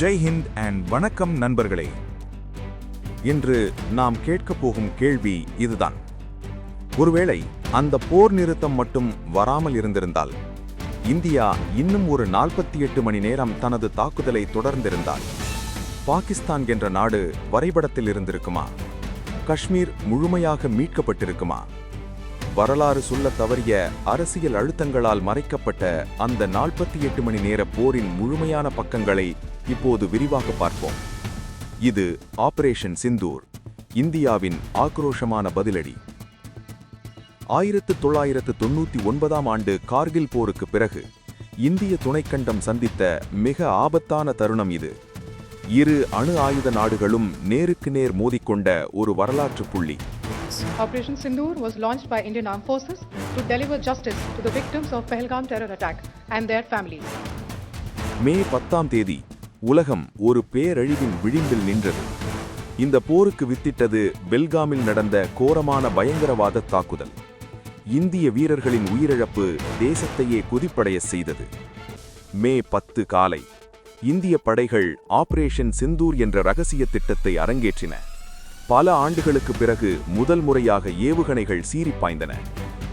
Jai Hind and வணக்கம் நண்பர்களே. இன்று நாம் கேட்கப் போகும் கேள்வி இதுதான். ஒருவேளை அந்த போர் நிறுத்தம் மட்டும் வராமல் இருந்திருந்தால் இந்தியா இன்னும் ஒரு நாற்பத்தி எட்டு மணி நேரம் தனது தாக்குதலை தொடர்ந்திருந்தால் பாகிஸ்தான் என்ற நாடு வரைபடத்தில் இருந்திருக்குமா? காஷ்மீர் முழுமையாக மீட்கப்பட்டிருக்குமா? வரலாறு சொல்லத் தவறிய அரசியல் அழுத்தங்களால் மறைக்கப்பட்ட அந்த நாற்பத்தி எட்டு மணி நேர போரின் முழுமையான பக்கங்களை இப்போது விரிவாக பார்ப்போம். இது ஆபரேஷன் சிந்தூர் இந்தியாவின் ஆக்ரோஷமான பதிலடி. ஆயிரத்து தொள்ளாயிரத்து தொண்ணூற்றி ஒன்பதாம் ஆண்டு கார்கில் போருக்கு பிறகு இந்திய துணைக்கண்டம் சந்தித்த மிக ஆபத்தான தருணம் இது. இரு அணு ஆயுத நாடுகளும் நேருக்கு நேர் மோதிக்கொண்ட ஒரு வரலாற்று புள்ளி. Operation Sindoor was launched by Indian Armed Forces to deliver justice to the victims of Pahalgam terror attack and their families. மே பத்தாம் தேதி உலகம் ஒரு பேரழிவின் விளிம்பில் நின்றது. இந்த போருக்கு வித்திட்டது பெல்காமில் நடந்த கோரமான பயங்கரவாத தாக்குதல். இந்திய வீரர்களின் உயிரிழப்பு தேசத்தையே குதிப்படைய செய்தது. மே பத்து காலை இந்திய படைகள் ஆபரேஷன் சிந்தூர் என்ற ரகசிய திட்டத்தை அரங்கேற்றின. பல ஆண்டுகளுக்கு பிறகு முதல் முறையாக ஏவுகணைகள் சீறிப்பாய்ந்தன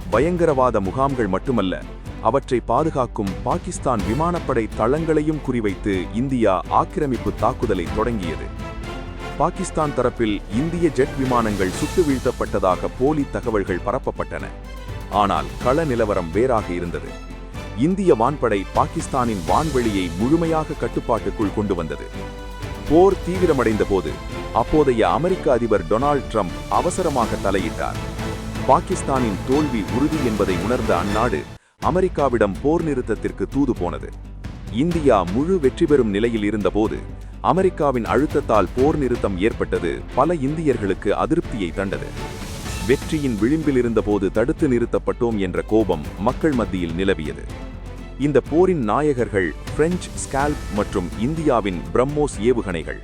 பயங்கரவாத முகாம்கள் மட்டுமல்ல அவற்றை பாதுகாக்கும் பாகிஸ்தான் விமானப்படை தளங்களையும் குறிவைத்து இந்தியா ஆக்கிரமிப்பு தாக்குதலை தொடங்கியது. பாகிஸ்தான் தரப்பில் இந்திய ஜெட் விமானங்கள் சுட்டு வீழ்த்தப்பட்டதாக போலி தகவல்கள் பரப்பப்பட்டன. ஆனால் கள நிலவரம் வேறாக இருந்தது. இந்திய வான்படை பாகிஸ்தானின் வான்வெளியை முழுமையாக கட்டுப்பாட்டுக்குள் கொண்டு வந்தது. போர் தீவிரமடைந்த போது அப்போதைய அமெரிக்க அதிபர் டொனால்ட் ட்ரம்ப் அவசரமாக தலையிட்டார். பாகிஸ்தானின் தோல்வி உறுதி என்பதை உணர்ந்த அந்நாடு அமெரிக்காவிடம் போர் நிறுத்தத்திற்கு தூது போனது. இந்தியா முழு வெற்றி பெறும் நிலையில் இருந்தபோது அமெரிக்காவின் அழுத்தத்தால் போர் நிறுத்தம் ஏற்பட்டது பல இந்தியர்களுக்கு அதிருப்தியை தண்டது வெற்றியின் விளிம்பில் இருந்தபோது தடுத்து நிறுத்தப்பட்டோம் என்ற கோபம் மக்கள் மத்தியில் நிலவியது. இந்த போரின் நாயகர்கள் பிரெஞ்சு ஸ்கால்ப் மற்றும் இந்தியாவின் பிரம்மோஸ் ஏவுகணைகள்.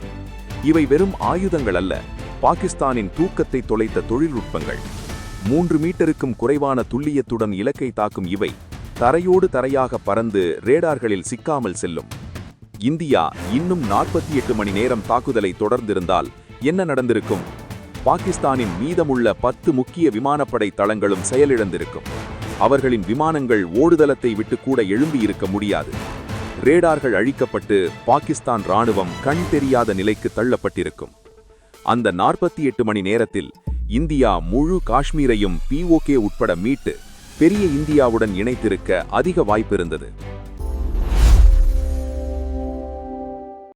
இவை வெறும் ஆயுதங்கள் அல்ல பாகிஸ்தானின் தூக்கத்தை தொலைத்த தொழில்நுட்பங்கள். மூன்று மீட்டருக்கும் குறைவான துல்லியத்துடன் இலக்கை தாக்கும் இவை தரையோடு தரையாக பறந்து ரேடார்களில் சிக்காமல் செல்லும். இந்தியா இன்னும் நாற்பத்தி எட்டு மணி நேரம் தாக்குதலை தொடர்ந்திருந்தால் என்ன நடந்திருக்கும்? பாகிஸ்தானின் மீதமுள்ள பத்து முக்கிய விமானப்படை தளங்களும் செயலிழந்திருக்கும். அவர்களின் விமானங்கள் ஓடுதளத்தை விட்டு கூட எழும்பியிருக்க முடியாது. ரேடார்கள் அழிக்கப்பட்டு பாகிஸ்தான் ராணுவம் கண் தெரியாத நிலைக்கு தள்ளப்பட்டிருக்கும். அந்த நாற்பத்தி எட்டு மணி நேரத்தில் இந்தியா முழு காஷ்மீரையும் பிஓகே உட்பட மீட்டு பெரிய இந்தியாவுடன் இணைத்திருக்க அதிக வாய்ப்பிருந்தது